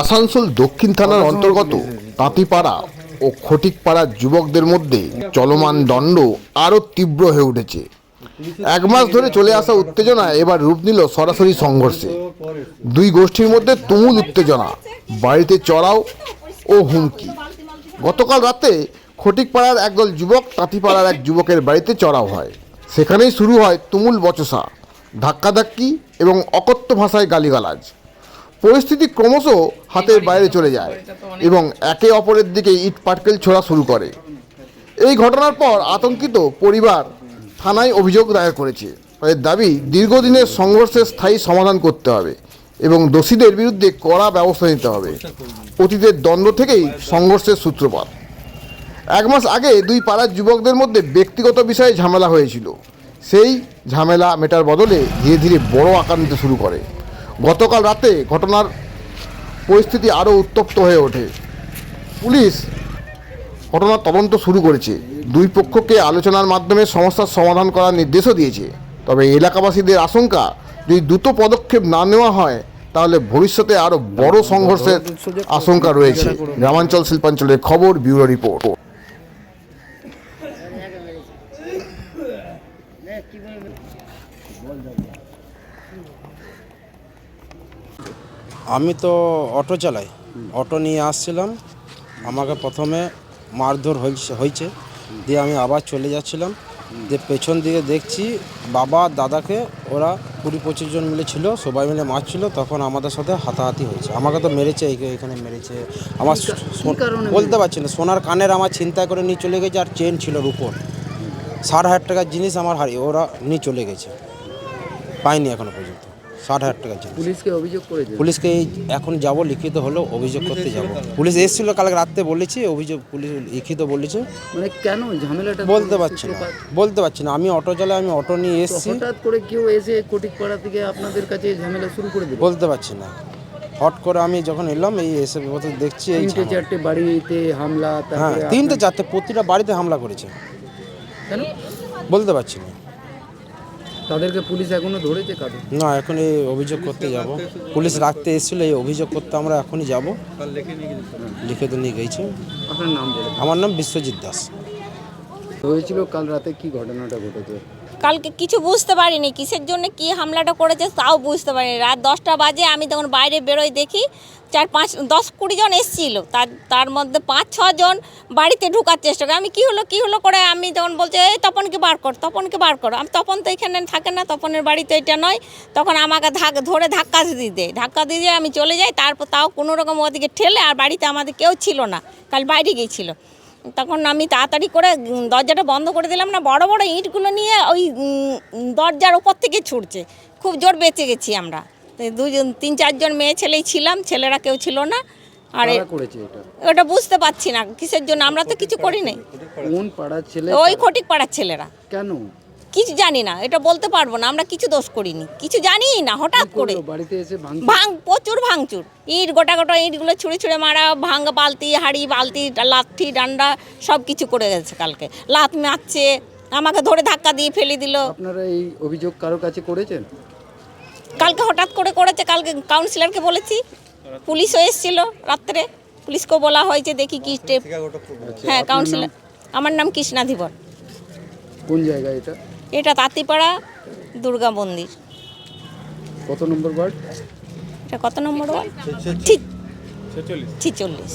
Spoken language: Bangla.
আসানসোল দক্ষিণ থানার অন্তর্গত তাঁতিপাড়া ও খটিকপাড়ার যুবকদের মধ্যে চলমান দণ্ড আরও তীব্র হয়ে উঠেছে। এক মাস ধরে চলে আসা উত্তেজনা এবার রূপ নিল সরাসরি সংঘর্ষে। দুই গোষ্ঠীর মধ্যে তুমুল উত্তেজনা, বাড়িতে চড়াও ও হুমকি। গতকাল রাতে খটিকপাড়ার একদল যুবক তাঁতিপাড়ার এক যুবকের বাড়িতে চড়াও হয়। সেখানেই শুরু হয় তুমুল বচসা, ধাক্কাধাক্কি এবং অকথ্য ভাষায় গালিগালাজ। পরিস্থিতি ক্রমশ হাতের বাইরে চলে যায় এবং একে অপরের দিকে ইট পাটকেল ছোড়া শুরু করে। এই ঘটনার পর আতঙ্কিত পরিবার থানায় অভিযোগ দায়ের করেছে। তাদের দাবি দীর্ঘদিনের সংঘর্ষের স্থায়ী সমাধান করতে হবে এবং দোষীদের বিরুদ্ধে কড়া ব্যবস্থা নিতে হবে। অতীতের দ্বন্দ্ব থেকেই সংঘর্ষের সূত্রপাত। এক মাস আগে দুই পাড়ার যুবকদের মধ্যে ব্যক্তিগত বিষয়ে ঝামেলা হয়েছিল। সেই ঝামেলা মেটার বদলে ধীরে ধীরে বড় আকার নিতে শুরু করে। গতকাল রাতে ঘটনার পরিস্থিতি আরও উত্তপ্ত হয়ে ওঠে। পুলিশ ঘটনার তদন্ত শুরু করেছে। দুই পক্ষকে আলোচনার মাধ্যমে সমস্যার সমাধান করার নির্দেশও দিয়েছে। তবে এলাকাবাসীদের আশঙ্কা, যদি দ্রুত পদক্ষেপ না নেওয়া হয়, তাহলে ভবিষ্যতে আরও বড় সংঘর্ষের আশঙ্কা রয়েছে। গ্রামাঞ্চল শিল্পাঞ্চলের খবর, ব্যুরো রিপোর্ট। আমি তো অটো চালাই। অটো নিয়ে আসছিলাম। আমাকে প্রথমে মারধর হয়েছে হয়েছে দিয়ে আমি আবার চলে যাচ্ছিলাম। দিয়ে পেছন দিকে দেখছি বাবা দাদাকে ওরা কুড়ি পঁচিশ জন মিলে ছিল সবাই মিলে মারছিল। তখন আমাদের সাথে হাতাহাতি হয়েছে। আমাকে তো মেরেছে এখানে মেরেছে। আমার বলতে পারছি না। সোনার কানের আমার ছিনতাই করে নিয়ে চলে গেছে আর চেন ছিল রূপোর ষাট হাজার টাকার জিনিস আমার হারিয়ে ওরা নিয়ে চলে গেছে। পাইনি এখনও পর্যন্ত। ষাট হাজার টাকা জিনিস। পুলিশকে অভিযোগ করেছে? পুলিশকে এই এখন যাব লিখিত হলো অভিযোগ করতে যাব। পুলিশ এসেছিল কালকে রাত্রে বলেছি অভিযোগ পুলিশ লিখিত বলেছে। মানে কেন ঝামেলাটা বলতে পারছি না বলতে পারছি না। আমি অটো চালাই আমি অটো নিয়ে এসেছি। হঠাৎ করে কেউ এসে কোটিকপাড়া থেকে আপনাদের কাছে ঝামেলা শুরু করে দিল? বলতে পারছি না। হট করে আমি যখন এলাম এই এসে বলতে দেখছি এই তিনটে। চারটে বাড়িতে হামলা হ্যাঁ তিনটে চারটে প্রতিটা বাড়িতে হামলা করেছে। কেন? বলতে পারছি না। তাদেরকে পুলিশ এখনও ধরেছে কাদের? না এখন এই অভিযোগ করতে যাব। পুলিশ রাখতে এসেছিল এই অভিযোগ করতে আমরা এখনই যাব। তো নিয়ে গেছি। আপনার নাম বলে আমার নাম বিশ্বজিৎ দাস। হয়েছিল কাল রাতে কি ঘটনাটা ঘটেছে? কালকে কিছু বুঝতে পারিনি, কিসের জন্য কি হামলাটা করেছে তাও বুঝতে পারিনি। রাত দশটা বাজে আমি তখন বাইরে বেরোই দেখি চার পাঁচ, দশ কুড়ি জন এসেছিল। তার তার মধ্যে পাঁচ ছজন বাড়িতে ঢোকার চেষ্টা করে। আমি কি হলো কি হলো করে? আমি তখন বলছি, এই তপনকে বার কর, তপনকে বার কর। আমি তপন তো এখানে থাকে না, তপনের বাড়িতে এটা নয়। তখন আমাকে ধাক, ধরে ধাক্কা দিয়ে দেয় ধাক্কা দিয়ে দিয়ে আমি চলে যাই। তারপর তাও কোনো রকম ওদিকে ঠেলে আর বাড়িতে আমাদের কেউ ছিল না। কাল বাইরে গিয়েছিল। তখন আমি তাড়াতাড়ি করে দরজাটা বন্ধ করে দিলাম না বড় বড় ইঁটগুলো নিয়ে ওই দরজার ওপর থেকে ছুটছে। খুব জোর বেঁচে গেছি আমরা। দুজন তিন চারজন মেয়ে ছেলেই ছিলাম ছেলেরা কেউ ছিল না। আর ওটা বুঝতে পারছি না কিসের জন্য? আমরা তো কিছু করি নাই। ওই খটিক পাড়ার ছেলেরা। কেন? কিছু জানি না এটা বলতে পারব না আমরা কিছু দোষ করিনি। কিছু জানি না হঠাৎ করে করল? বাড়িতে এসে ভাঙ প্রচুর ভাঙচুর। ইট গোটা গোটা ইটগুলো ছুঁড়ে ছুঁড়ে মারা ভাঙা বালতি হাড়ি বালতি লাঠি ডান্ডা সব কিছু করে গেছে কালকে। লাত মারছে আমাকে ধরে ধাক্কা দিয়ে ফেলে দিল। আপনারা এই অভিযোগ কারও কাছে করেছেন? কালকে হঠাৎ করে করেছে কালকে কাউন্সিলরকে বলেছি। পুলিশও এসেছিল রাত্রে। পুলিশকেও বলা হয়েছে দেখি কি স্টেপ হ্যাঁ কাউন্সিলর আমার নাম কৃষ্ণা ধীবর। কোন জায়গায় এটা? এটা তাঁতিপাড়া দুর্গা মন্দির। কত নম্বর ওয়ার্ড? এটা কত নম্বর ওয়ার্ড? ঠিক। ছিচল্লিশ।